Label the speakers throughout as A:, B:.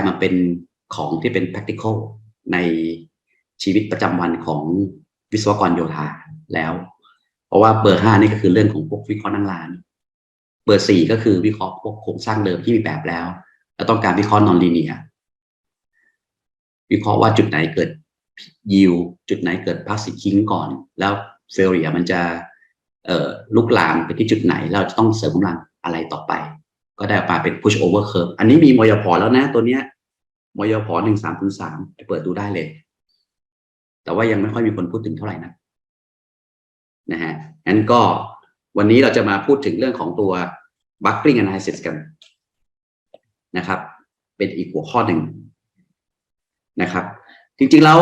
A: ายมาเป็นของที่เป็น practical ในชีวิตประจำวันของวิศวกรโยธาแล้ว เพราะว่าเบอร์ห้านี่ก็คือเรื่องของพวกวิเคราะห์นั่งร้าน เบอร์สี่ก็คือวิเคราะห์พวกโครงสร้างเดิมที่มีแบบแล้ว แล้วต้องการวิเคราะห์นอนลีเนียวิเคราะห์ว่าจุดไหนเกิดยิวจุดไหนเกิดพลาสติกคิงก่อน แล้วเฟลเรียมันจะลุกลามไปที่จุดไหน เราจะต้องเสริมกำลังอะไรต่อไป ก็ได้ออกมาเป็น push over curve อันนี้มีมยพแล้วนะตัวเนี้ยมยพหนึ่งสามสามไปเปิดดูได้เลย แต่ว่ายังไม่ค่อยมีคนพูดถึงเท่าไหร่นะนะฮะงั้นก็วันนี้เราจะมาพูดถึงเรื่องของตัว buckling analysis กันนะครับ เป็นอีกหัวข้อหนึ่งนะครับ จริงๆแล้ว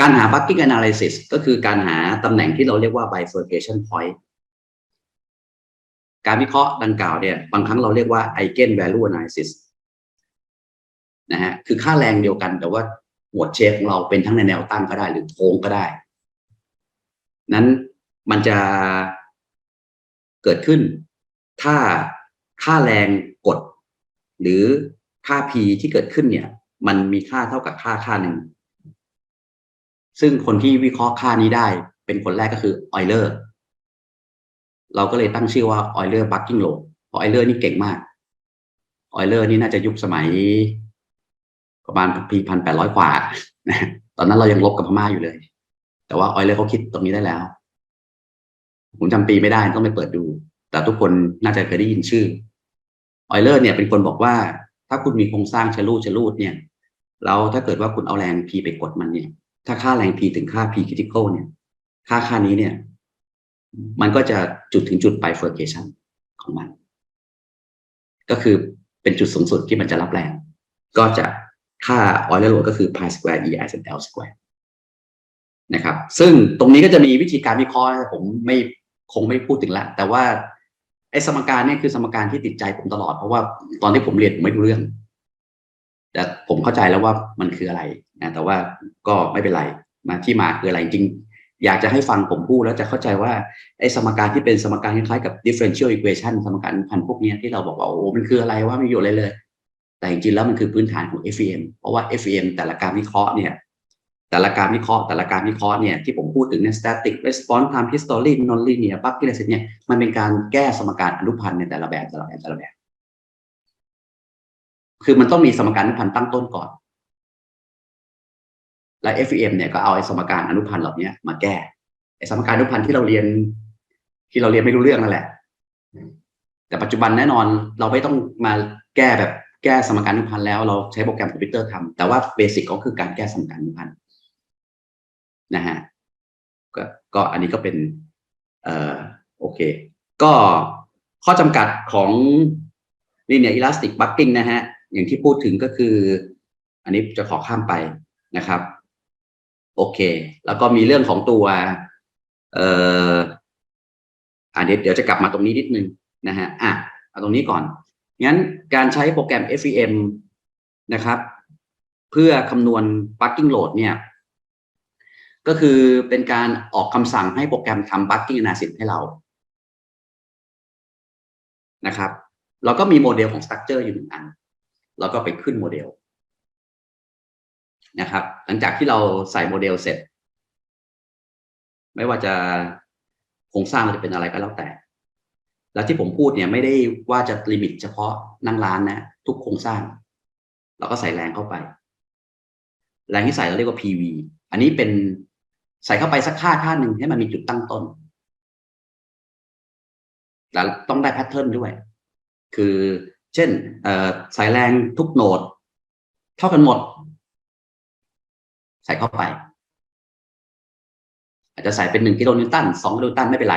A: การหา bucking analysis ก็คือการหาตำแหน่งที่เราเรียกว่า bifurcation point การวิเคราะห์ดังกล่าวเนี่ยบางครั้งเราเรียกว่า eigen value analysis นะฮะคือค่าแรงเดียวกันแต่ว่าหมวดเชฟของเราเป็นทั้งในแนวตั้งก็ได้หรือโค้งก็ได้ นั้นมันจะเกิดขึ้น ถ้าค่าแรงกด หรือค่า P ที่เกิดขึ้นเนี่ย มันมีค่าเท่ากับค่าค่าหนึ่ง ซึ่งคนที่วิเคราะห์ค่านี้ได้ เป็นคนแรกก็คือออยเลอร์ เราก็เลยตั้งชื่อว่าออยเลอร์บัคกิ้งโลเพราะออยเลอร์นี่เก่งมากออยเลอร์นี่น่าจะยุคสมัย ประมาณปีพันแปดร้อยกว่าตอนนั้นเรายังลบกับพม่าอยู่เลย แต่ว่าออยเลอร์เขาคิดตรงนี้ได้แล้ว ผมจำปีไม่ได้ต้องไปเปิดดู แต่ทุกคนน่าจะเคยได้ยินชื่อออยเลอร์เนี่ยเป็นคนบอกว่า ถ้าคุณมีโครงสร้างชะลูดชะลูดเนี่ยแล้วถ้าเกิดว่าคุณเอาแรง P ไปกดมันเนี่ย ถ้าค่าแรง P ถึงค่า P critical เนี่ย ค่าค่านี้เนี่ย มันก็จะจุดถึงจุด bifurcation ของมัน ก็คือเป็นจุดสูงสุดที่มันจะรับแรง ก็จะค่า Euler load ก็คือ pi square e i l square นะครับ ซึ่งตรงนี้ก็จะมีวิธีการวิเคราะห์ผมไม่คงไม่พูดถึงละ แต่ว่าไอ้สมการเนี่ยคือสมการที่ติดใจผมตลอด เพราะว่าตอนที่ผมเรียนผมไม่รู้เรื่อง แต่ผมเข้าใจแล้วว่ามันคืออะไรนะแต่ว่าก็ไม่เป็นไรมาที่มาคืออะไรจริง อยากจะให้ฟังผมพูดแล้วจะเข้าใจว่าไอ้สมการที่เป็นสมการคล้ายๆกับ differential equation สมการพันพวกนี้ที่เราบอกว่าโอ้มันคืออะไรว่าไม่อยู่อะไรเลย แต่จริงๆแล้วมันคือพื้นฐานของ FEM เพราะว่า FEM แต่ละการวิเคราะห์เนี่ยแต่ละการวิเคราะห์แต่ละการวิเคราะห์เนี่ยที่ผมพูดถึงเนี่ย static response time history non-linear bucking analysis เนี่ยมันเป็นการแก้สมการอนุพันธ์ในแต่ละแบบแต่ละแบบแต่ละแบบ คือมันต้องมีสมการอนุพันธ์ตั้งต้นก่อน และ FEM เนี่ยก็เอาไอ้สมการอนุพันธ์เหล่านี้มาแก้ไอ้สมการอนุพันธ์ที่เราเรียน ที่เราเรียนไม่รู้เรื่องนั่นแหละ แต่ปัจจุบันแน่นอนเราไม่ต้องมาแก้แบบแก้สมการอนุพันธ์แล้วเราใช้โปรแกรมคอมพิวเตอร์ทำแต่ว่าเบสิกก็คือการแก้สมการอนุพันธ์นะฮะก็ก็อันนี้ก็เป็น เอ่อโอเค ก็ข้อจำกัดของ linear elastic bucking นะฮะ อย่างที่พูดถึงก็คือ อันนี้จะขอข้ามไปนะครับ โอเค แล้วก็มีเรื่องของตัว เอ่ออันนี้เดี๋ยวจะกลับมาตรงนี้นิดนึงนะฮะอะเอาตรงนี้ก่อน งั้นการใช้โปรแกรม FEM นะครับ เพื่อคำนวณ bucking load เนี่ย ก็คือเป็นการออกคำสั่งให้โปรแกรมทำ bucking analysis ให้เรานะครับ เราก็มีโมเดลของ structure อยู่หนึ่งอันแล้วก็ไปขึ้นโมเดล นะครับ หลังจากที่เราใส่โมเดลเสร็จ ไม่ว่าจะโครงสร้างมันจะเป็นอะไรก็แล้วแต่ แล้วที่ผมพูดเนี่ยไม่ได้ว่าจะลิมิตเฉพาะนั่งร้านนะ ทุกโครงสร้าง เราก็ใส่แรงเข้าไป แรงที่ใส่เราเรียกว่า PV อันนี้เป็นใส่เข้าไปสักค่าค่าหนึ่งให้มันมีจุดตั้งต้นแต่ต้องได้แพทเทิร์นด้วย คือ เช่นใส่แรงทุกโหนด เท่ากันหมด ใส่เข้าไป อาจจะใส่เป็นหนึ่งกิโลนิวตันสองกิโลนิวตันไม่เป็นไร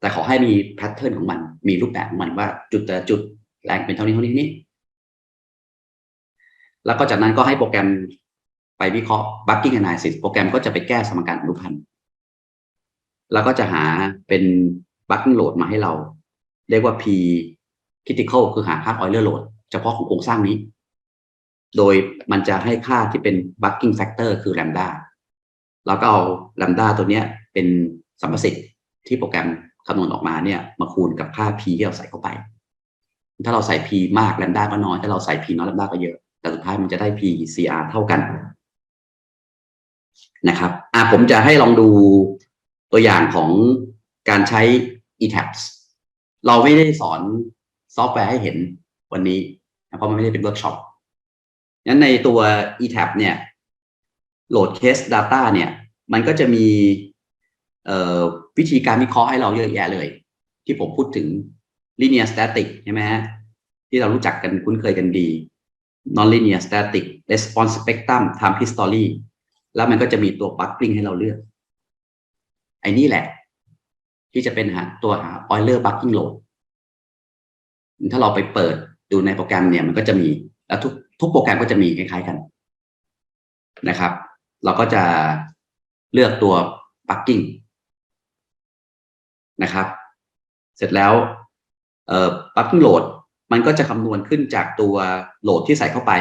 A: แต่ขอให้มีแพทเทิร์นของมัน มีรูปแบบของมันว่าจุดแต่จุดแรงเป็นเท่านี้เท่านี้นี้ แล้วก็จากนั้นก็ให้โปรแกรมไปวิเคราะห์ bucking analysis โปรแกรมก็จะไปแก้สมการอนุพันธ์แล้วก็จะหาเป็น bucking load มาให้เรา เรียกว่า P critical คือหาค่า Euler load เฉพาะของโครงสร้างนี้ โดยมันจะให้ค่าที่เป็น bucking factor คือ lambda แล้วก็เอา lambda ตัวเนี้ยเป็นสัมประสิทธิ์ที่โปรแกรมคำนวณออกมาเนี่ยมาคูณกับค่า P ที่เราใส่เข้าไป ถ้าเราใส่ P มาก lambda ก็น้อย ถ้าเราใส่ P น้อย lambda ก็เยอะ แต่สุดท้ายมันจะได้ PCR เท่ากันนะครับอะผมจะให้ลองดูตัวอย่างของการใช้ ETABS เราไม่ได้สอนซอฟต์แวร์ให้เห็นวันนี้ เพราะมันไม่ได้เป็นเวิร์กช็อป งั้นในตัว ETAB เนี่ยโหลด case data เนี่ยมันก็จะมีวิธีการวิเคราะห์ให้เราเยอะแยะเลย ที่ผมพูดถึง linear static ใช่ไหมฮะที่เรารู้จักกันคุ้นเคยกันดี non-linear static response spectrum time history แล้วมันก็จะมีตัว buckling ให้เราเลือก ไอ้นี่แหละ ที่จะเป็นหาตัวหา Euler buckling load ถ้าเราไปเปิดดูในโปรแกรมเนี่ยมันก็จะมี แล้วทุกทุกโปรแกรมก็จะมีคล้ายๆกันนะครับ เราก็จะเลือกตัว bucking นะครับ เสร็จแล้วเอ่อ bucking load มันก็จะคำนวณขึ้นจากตัวโหลดที่ใส่เข้าไป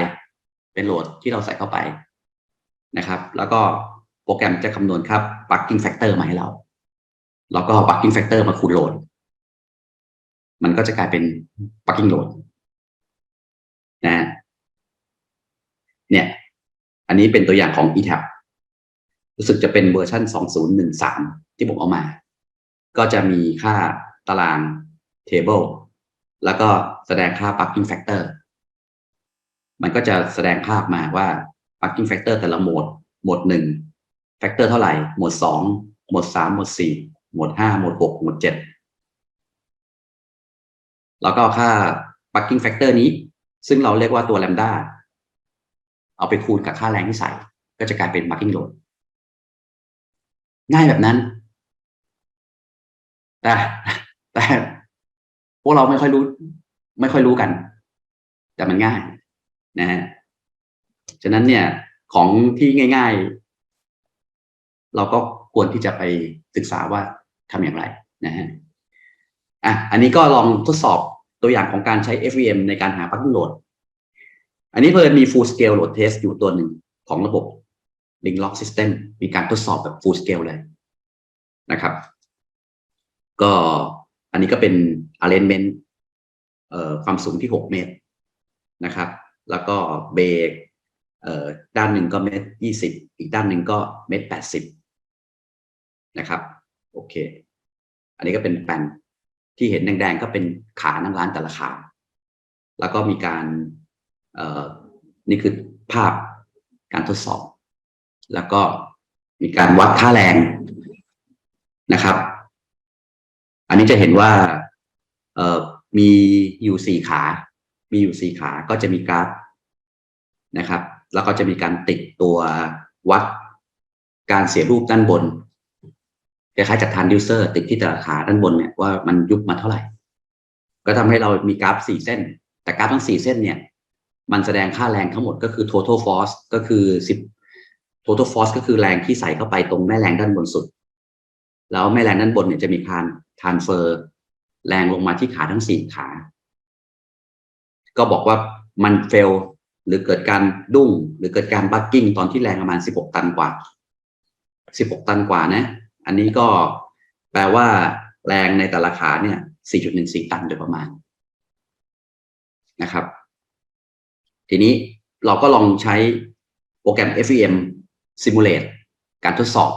A: เป็นโหลดที่เราใส่เข้าไปนะครับ แล้วก็โปรแกรมจะคำนวณค่า bucking factor มาให้เราแล้วก็ bucking factor มาคูณโหลด มันก็จะกลายเป็น bucking load นะฮะ เนี่ย อันนี้เป็นตัวอย่างของ ETAB รู้สึกจะเป็นเวอร์ชัน2013 ที่ผมเอามา ก็จะมีค่าตาราง table แล้วก็แสดงค่า bucking factor มันก็จะแสดงภาพมาว่า bucking factor แต่ละโหมด โหมดหนึ่ง factor เท่าไหร่ โหมดสอง โหมดสาม โหมดสี่ โหมดห้า โหมดหก โหมดเจ็ด แล้วก็ค่า bucking factor นี้ ซึ่งเราเรียกว่าตัว lambda เอาไปคูณกับค่าแรงที่ใส่ ก็จะกลายเป็น bucking load ง่ายแบบนั้น แต่แต่พวกเราไม่ค่อยรู้ ไม่ค่อยรู้กัน แต่มันง่าย นะฮะฉะนั้นเนี่ย ของที่ง่าย ๆ เราก็ควรที่จะไปศึกษาว่าทำอย่างไร นะฮะอะอันนี้ก็ลองทดสอบตัวอย่างของการใช้ FVM ในการหา bucking load อันนี้เพิ่นมี full scale load test อยู่ตัวหนึ่งของระบบ link lock system มีการทดสอบแบบ full scale เลยนะครับ ก็อันนี้ก็เป็น alignment เอ่อความสูงที่ 6 เมตรนะครับ แล้วก็เบรกเอ่อด้านหนึ่งก็เมตรยี่สิบอีกด้านหนึ่งก็เมตรแปดสิบนะครับ โอเค อันนี้ก็เป็นแปนที่เห็นแดงๆก็เป็นขานั่งร้านแต่ละขา แล้วก็มีการ นี่คือภาพการทดสอบ แล้วก็มีการวัดค่าแรงนะครับ อันนี้จะเห็นว่ามีอยู่สี่ขา มีอยู่สี่ขาก็จะมีกราฟนะครับ แล้วก็จะมีการติดตัววัดการเสียรูปด้านบนคล้ายๆจากทานดิวเซอร์ติดที่แต่ละขาด้านบนเนี่ยว่ามันยุบมาเท่าไหร่ ก็ทำให้เรามีกราฟสี่เส้น แต่กราฟทั้งสี่เส้นเนี่ย มันแสดงค่าแรงทั้งหมดก็คือ total force ก็คือสิบ total force ก็คือแรงที่ใส่เข้าไปตรงแม่แรงด้านบนสุด แล้วแม่แรงด้านบนเนี่ยจะมีการ transfer แรงลงมาที่ขาทั้งสี่ขา ก็บอกว่ามันเฟลหรือเกิดการดุ้งหรือเกิดการบัคกิ้งตอนที่แรงประมาณ16ตันกว่า16ตันกว่านะ อันนี้ก็แปลว่าแรงในแต่ละขาเนี่ย4.14ตันโดยประมาณนะครับ ทีนี้เราก็ลองใช้โปรแกรม FEM Simulate การทดสอบ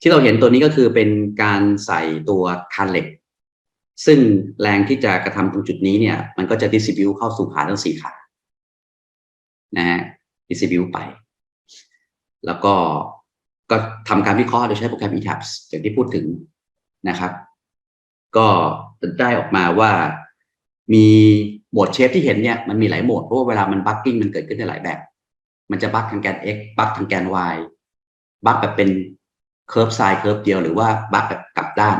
A: ที่เราเห็นตัวนี้ก็คือเป็นการใส่ตัวคานเหล็ก ซึ่งแรงที่จะกระทำตรงจุดนี้เนี่ย มันก็จะ distribute เข้าสู่ขาทั้งสี่ขา นะฮะ distribute ไป แล้วก็ก็ทำการวิเคราะห์โดยใช้โปรแกรม ETABS อย่างที่พูดถึงนะครับ ก็ได้ออกมาว่ามี โหมดเชฟที่เห็นเนี่ยมันมีหลายโหมดเพราะว่าเวลามันบัคกิ้งมันเกิดขึ้นได้หลายแบบ มันจะบัคทางแกน x บัคทางแกน y บัคแบบเป็นเคิร์ฟไซด์เคิร์ฟเดียวหรือว่าบัคแบบกลับด้าน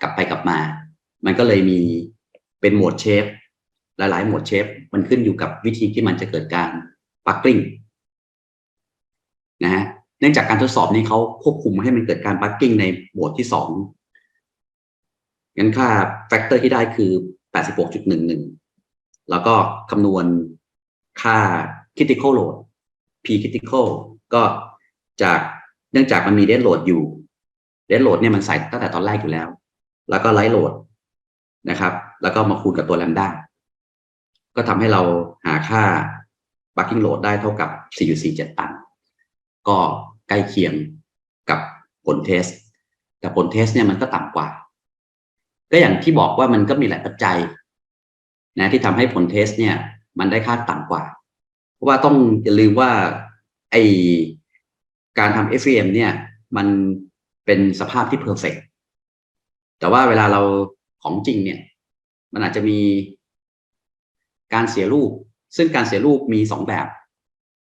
A: กลับไปกลับมา มันก็เลยมีเป็นโหมดเชฟหลายๆโหมดเชฟมันขึ้นอยู่กับวิธีที่มันจะเกิดการบัคกิ้งนะฮะเนื่องจากการทดสอบนี้เขาควบคุมให้มันเกิดการบัคกิ้งในโหมดที่สองงั้นค่าแฟกเตอร์ที่ได้คือ 86.11 แล้วก็คำนวณค่า critical load p critical ก็จากเนื่องจากมันมีเดนโหลดอยู่เดนโหลดเนี่ยมันใส่ตั้งแต่ตอนแรกอยู่แล้ว แล้วก็ไลท์โหลดนะครับ แล้วก็มาคูณกับตัวแลมด้าก็ทำให้เราหาค่า bucking load ได้เท่ากับ 4.47 ตัน ก็ใกล้เคียงกับผลเทส แต่ผลเทสเนี่ยมันก็ต่ำกว่า ก็อย่างที่บอกว่ามันก็มีหลายปัจจัยนะที่ทำให้ผลเทสเนี่ย มันได้ค่าต่ำกว่า เพราะว่าต้องอย่าลืมว่าไอการทำ FEM เนี่ย มันเป็นสภาพที่เพอร์เฟกแต่ว่าเวลาเราของจริงเนี่ย มันอาจจะมีการเสียรูป ซึ่งการเสียรูปมีสองแบบ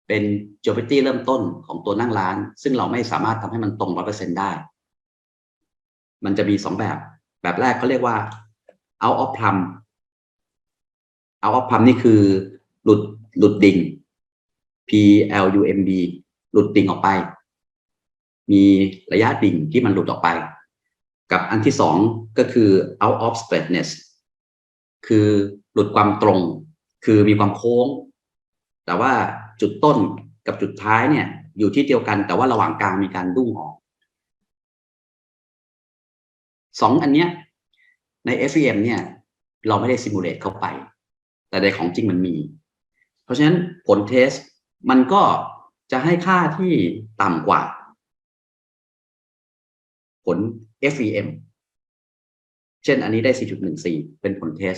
A: เป็น geometry เริ่มต้นของตัวนั่งร้าน ซึ่งเราไม่สามารถทำให้มันตรงร้อเปอร์เซ็นได้ มันจะมีสองแบบ แบบแรกเขาเรียกว่า out of plumb out of plumb นี่คือหลุดหลุดดิ่ง P L U M B หลุดดิ่งออกไป มีระยะดิ่งที่มันหลุดออกไป กับอันที่สองก็คือ out of straightness คือหลุดความตรง คือมีความโค้ง แต่ว่าจุดต้นกับจุดท้ายเนี่ย อยู่ที่เดียวกันแต่ว่าระหว่างกลางมีการดุ้งออก สองอันเนี้ยใน FEM เนี่ย เราไม่ได้ซิมูเลตเข้าไป แต่ในของจริงมันมี เพราะฉะนั้นผลเทสมันก็จะให้ค่าที่ต่ำกว่า ผล FEM เช่นอันนี้ได้ 4.14 เป็นผลเทส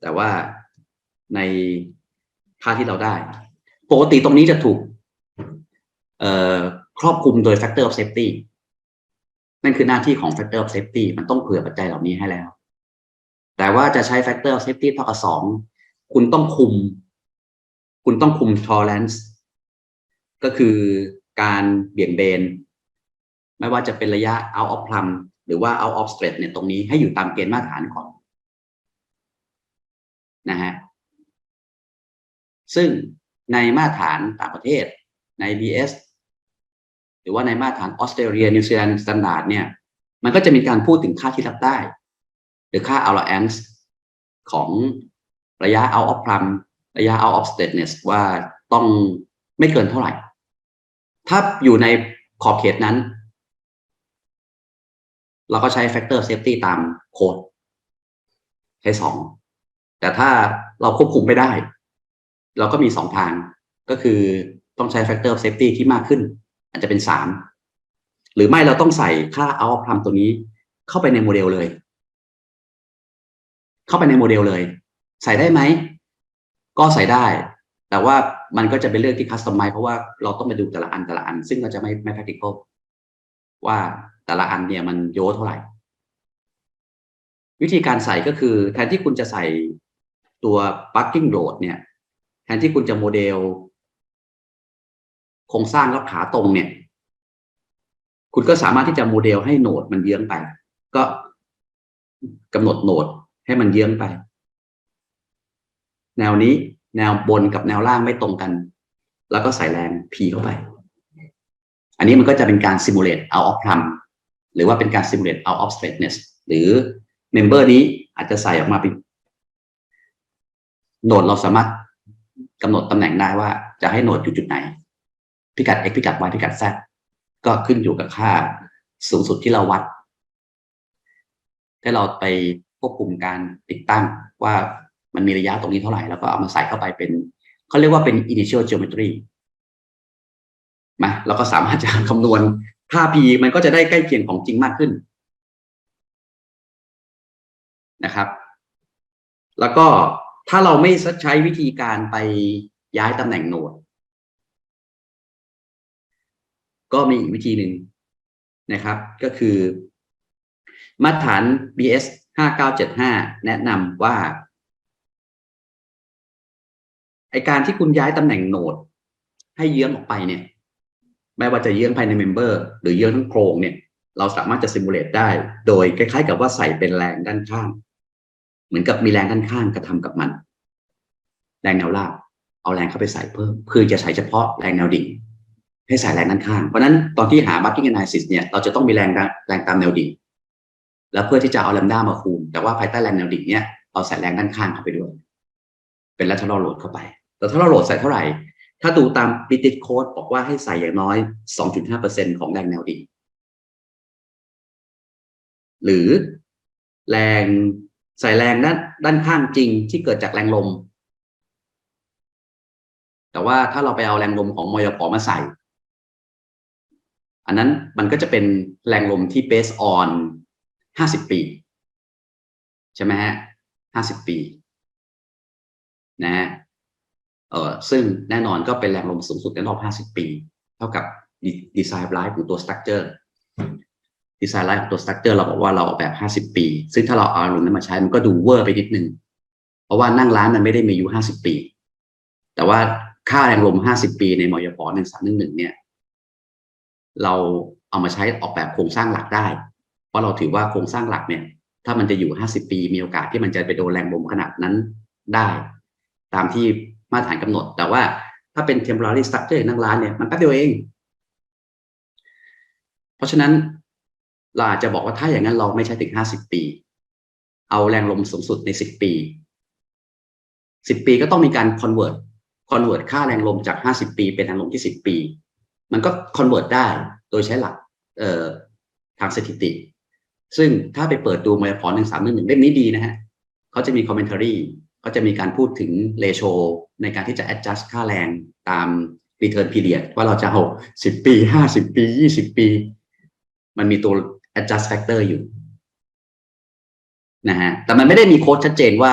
A: แต่ว่าในค่าที่เราได้ ปกติตรงนี้จะถูกครอบคลุมโดย factor of safety นั่นคือหน้าที่ของ factor of safety มันต้องเผื่อปัจจัยเหล่านี้ให้แล้ว แต่ว่าจะใช้ factor of safety เท่ากับสองคุณต้องคุม คุณต้องคุม tolerance ก็คือการเบี่ยงเบน ไม่ว่าจะเป็นระยะ out of plumb หรือว่า out of straight เนี่ยตรงนี้ให้อยู่ตามเกณฑ์มาตรฐานก่อนนะฮะซึ่งในมาตรฐานต่างประเทศใน BS หรือว่าในมาตรฐานออสเตรเลียนิวซีแลนด์สแตนดาร์ดเนี่ยมันก็จะมีการพูดถึงค่าที่รับได้ หรือค่า allowance ของระยะ out of plumb ระยะ out of straightness ว่าต้องไม่เกินเท่าไหร่ ถ้าอยู่ในขอบเขตนั้น เราก็ใช้ factor safety ตามโค้ดใช้สองแต่ถ้าเราควบคุมไม่ได้ เราก็มีสองทางก็คือต้องใช้ factor safety ที่มากขึ้น อาจจะเป็นสามหรือไม่เราต้องใส่ค่า out of plumb ตัวนี้ เข้าไปในโมเดลเลย เข้าไปในโมเดลเลย ใส่ได้ไหม ก็ใส่ได้ แต่ว่ามันก็จะเป็นเรื่องที่คัสตอมไมเพราะว่าเราต้องไปดูแต่ละอันแต่ละอัน ซึ่งก็จะไม่ไม่ practical ว่าแต่ละอันเนี่ยมันโยเท่าไหร่ วิธีการใส่ก็คือ แทนที่คุณจะใส่ตัว bucking load เนี่ย แทนที่คุณจะโมเดล โครงสร้างรับขาตรงเนี่ย คุณก็สามารถที่จะโมเดลให้โหนดมันเยื้องไป ก็กำหนดโหนดให้มันเยื้องไป แนวนี้แนวบนกับแนวล่างไม่ตรงกัน แล้วก็ใส่แรง P เข้าไป อันนี้มันก็จะเป็นการ simulate out of plumb หรือว่าเป็นการ simulate out of straightness หรือ member นี้อาจจะใส่ออกมาเป็นโหนดเราสามารถกำหนดตำแหน่งได้ว่าจะให้โหนดอยู่จุดไหน พิกัด x พิกัด y พิกัด z ก็ขึ้นอยู่กับค่าสูงสุดที่เราวัดให้เราไปควบคุมการติดตั้งว่ามันมีระยะตรงนี้เท่าไหร่ แล้วก็เอามาใส่เข้าไปเป็นเขาเรียกว่าเป็น initial geometry มาเราก็สามารถจะคำนวณค่า p มันก็จะได้ใกล้เคียงของจริงมากขึ้นนะครับ แล้วก็ถ้าเราไม่ใช้วิธีการไปย้ายตำแหน่งโหนด ก็มีอีกวิธีหนึ่งนะครับ ก็คือ มาตรฐาน BS 5975 แนะนำว่าไอการที่คุณย้ายตำแหน่งโหนด ให้เยื้องออกไปเนี่ย ไม่ว่าจะเยื้องภายในเมมเบอร์หรือเยื้องทั้งโครงเนี่ย เราสามารถจะซิมูเลตได้ โดยคล้ายๆ กับว่าใส่เป็นแรงด้านข้าง เหมือนกับมีแรงด้านข้างกระทำกับมัน แรงแนวราบเอาแรงเข้าไปใส่เพิ่ม คือจะใช้เฉพาะแรงแนวดิ่ง ให้ใส่แรงด้านข้าง เพราะนั้นตอนที่หา bucking analysis เนี่ยเราจะต้องมีแรงแรงตามแนวดิ่งแล้วเพื่อที่จะเอาแลมด้ามาคูณ แต่ว่าภายใต้แรงแนวดิ่งเนี่ยเราใส่แรงด้านข้างเข้าไปด้วย เป็น lateral load เข้าไปแต่ถ้าเราโหลดใส่เท่าไหร่ ถ้าดูตาม British Code บอกว่าให้ใส่อย่างน้อย 2.5%ของแรงแนวดิ่งหรือแรงใส่แรงด้านด้านข้างจริงที่เกิดจากแรงลม แต่ว่าถ้าเราไปเอาแรงลมของมอยพมาใส่ อันนั้นมันก็จะเป็นแรงลมที่ based on ห้าสิบปี ใช่ไหมฮะห้าสิบปี นะฮะเออซึ่งแน่นอนก็เป็นแรงลมสูงสุดในรอบห้าสิบปี เท่ากับดีไซน์ไลฟ์ของตัวสตรัคเจอร์ดีไซน์ไลฟ์ของตัวสตรัคเจอร์เราบอกว่าเราออกแบบห้าสิบปี ซึ่งถ้าเราเอาอารมณ์นั้นมาใช้มันก็ดูเวอร์ไปนิดนึง เพราะว่านั่งร้านมันไม่ได้มีอายุห้าสิบปี แต่ว่าค่าแรงลมห้าสิบปีในมยพหนึ่งสามหนึ่งหนึ่งเนี่ย เราเอามาใช้ออกแบบโครงสร้างหลักได้ เพราะเราถือว่าโครงสร้างหลักเนี่ย ถ้ามันจะอยู่ห้าสิบปีมีโอกาสที่มันจะไปโดนแรงลมขนาดนั้นได้ ตามที่มาตรฐานกำหนด แต่ว่าถ้าเป็น temporary structure นั่งร้านเนี่ยมันแป๊บเดียวเอง เพราะฉะนั้นเราอาจจะบอกว่าถ้าอย่างนั้นเราไม่ใช่ถึงห้าสิบปี เอาแรงลมสูงสุดในสิบปีสิบปีก็ต้องมีการ convert convert ค่าแรงลมจากห้าสิบปี เป็นแรงลมที่สิบปี มันก็ convert ได้โดยใช้หลักทางสถิติ ซึ่งถ้าไปเปิดดูมายพหนึ่งสามหนึ่งหนึ่งเล่มนี้ดีนะฮะเขาจะมี commentary ก็จะมีการพูดถึง ratio ในการที่จะ adjust ค่าแรงตาม return period ว่าเราจะเอาสิบปีห้าสิบปียี่สิบปี มันมีตัว adjust factor อยู่นะฮะ แต่มันไม่ได้มีโค้ดชัดเจนว่า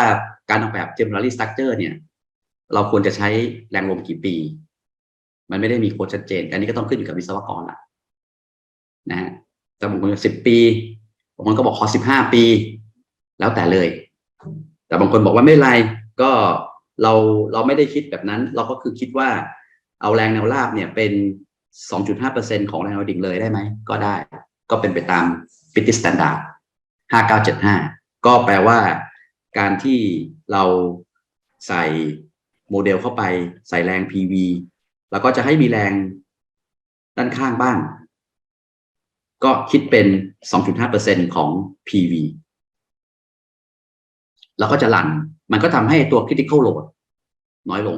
A: การออกแบบ temporary structure เนี่ย เราควรจะใช้แรงลมกี่ปี มันไม่ได้มีโค้ดชัดเจน อันนี้ก็ต้องขึ้นอยู่กับวิศวกรละนะฮะแต่บางคนสิบปีบางคนก็บอกขอสิบห้าปี แล้วแต่เลย แต่บางคนบอกว่าไม่ไร ก็เราเราไม่ได้คิดแบบนั้น เราก็คือคิดว่าเอาแรงแนวราบเนี่ยเป็น2.5%ของแรงแนวดิ่งเลยได้ไหม ก็ได้ ก็เป็นไปตาม British Standard 5975ก็แปลว่าการที่เราใส่โมเดลเข้าไปใส่แรง PV แล้วก็จะให้มีแรงด้านข้างบ้าง ก็คิดเป็น 2.5%ของ PV แล้วก็จะหลั่นมันก็ทำให้ตัว critical load น้อยลง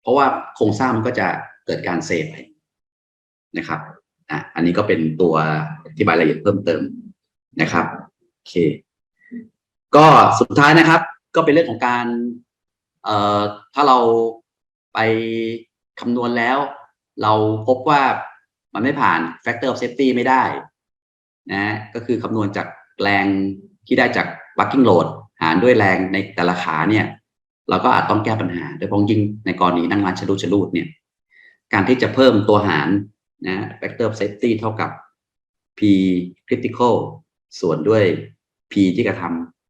A: เพราะว่าโครงสร้างมันก็จะเกิดการเซฟไปนะครับอะอันนี้ก็เป็นตัวอธิบายรายละเอียดเพิ่มเติมนะครับโอเค ก็สุดท้ายนะครับ ก็เป็นเรื่องของการ เอ่อถ้าเราไป คำนวณแล้ว เราพบว่ามันไม่ผ่าน factor of safety ไม่ได้นะก็คือคำนวณจากแรงที่ได้จาก working load หารด้วยแรงในแต่ละขาเนี่ย เราก็อาจต้องแก้ปัญหา โดยเฉพาะยิ่งในกรณีนั่งร้านชะลูดชะลูดเนี่ย การที่จะเพิ่มตัวหารนะ factor of safety เท่ากับ p critical ส่วนด้วย p ที่กระท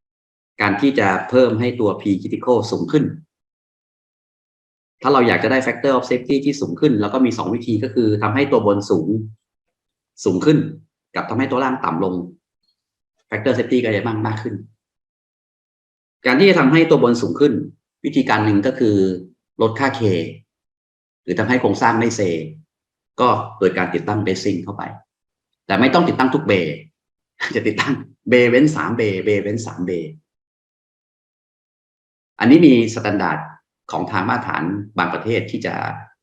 A: ำการที่จะเพิ่มให้ตัว p critical สูงขึ้น ถ้าเราอยากจะได้ factor of safety ที่สูงขึ้นเราก็มีสองวิธีก็คือทำให้ตัวบนสูงสูงขึ้น กับทำให้ตัวล่างต่ำลง factor safety ก็จะมากมากขึ้น การที่จะทำให้ตัวบนสูงขึ้น วิธีการหนึ่งก็คือลดค่า K หรือทำให้โครงสร้างไม่เซ ก็โดยการติดตั้งเบสซิ่งเข้าไป แต่ไม่ต้องติดตั้งทุกเบย์จะติดตั้งเบย์เว้นสามเบย์เบย์เว้นสามเบย์อันนี้มีสแตนดาร์ด ของทางมาตรฐานบางประเทศที่จะ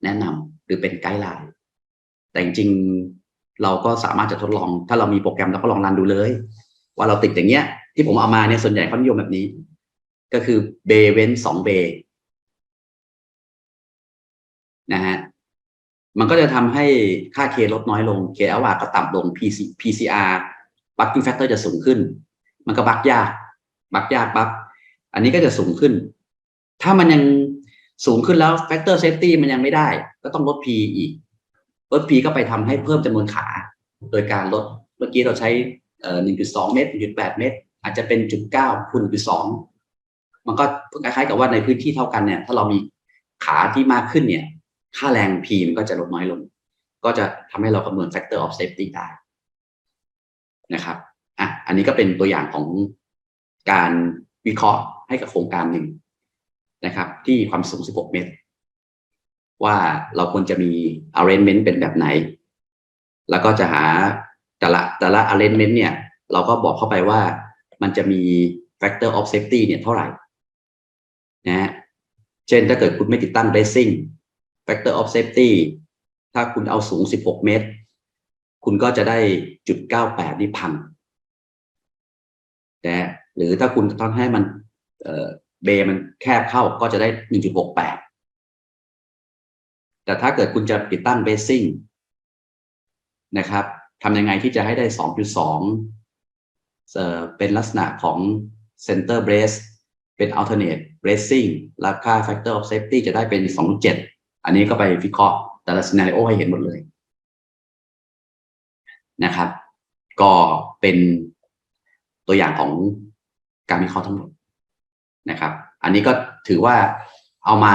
A: แนะนำหรือเป็นไกด์ไลน์แต่จริงๆเราก็สามารถจะทดลอง ถ้าเรามีโปรแกรมเราก็ลองรันดูเลย ว่าเราติดอย่างเงี้ย ที่ผมเอามาเนี่ยส่วนใหญ่เขานิยมแบบนี้ ก็คือเบย์เว้นสองเบย์นะฮะมันก็จะทำให้ค่า K ลดน้อยลง K อวาก็ต่ำลง PC PCR bucking factor จะสูงขึ้น มันก็บักยาก บักยากบักอันนี้ก็จะสูงขึ้น ถ้ามันยังสูงขึ้นแล้ว factor safety มันยังไม่ได้ ก็ต้องลด P อีก ลด P ก็ไปทำให้เพิ่มจำนวนขา โดยการลด เมื่อกี้เราใช้เอ่อ1.2เมตร1.8เมตร อาจจะเป็น0.9คูณ1.2มันก็คล้ายๆกับว่าในพื้นที่เท่ากันเนี่ย ถ้าเรามีขาที่มากขึ้นเนี่ย ค่าแรง P มันก็จะลดน้อยลง ก็จะทำให้เราคำนวณ factor of safety ได้นะครับ อะ อันนี้ก็เป็นตัวอย่างของการวิเคราะห์ให้กับโครงการหนึ่ง นะครับ ที่ความสูง 16 เมตร ว่าเราควรจะมี arrangement เป็นแบบไหน แล้วก็จะหาแต่ละแต่ละ arrangement เนี่ย เราก็บอกเข้าไปว่ามันจะมี factor of safety เนี่ยเท่าไหร่นะฮะเช่นถ้าเกิดคุณไม่ติดตั้ง bracing factor of safety ถ้าคุณเอาสูง 16 เมตร คุณก็จะได้จุด 98 นี่พังนะหรือถ้าคุณต้องให้มัน เบมันแคบเข้าก็จะได้ 1.68 แต่ถ้าเกิดคุณจะติดตั้งเบสซิ่งนะครับทำยังไงที่จะให้ได้ 2.2เอ่อเป็นลักษณะของ center brace เป็น alternate bracing แล้วค่า factor of safety จะได้เป็น 2.7 อันนี้ก็ไปวิเคราะห์แต่ละ scenario ให้เห็นหมดเลยนะครับ ก็เป็นตัวอย่างของการวิเคราะห์ทั้งหมด นะครับ อันนี้ก็ถือว่าเอามา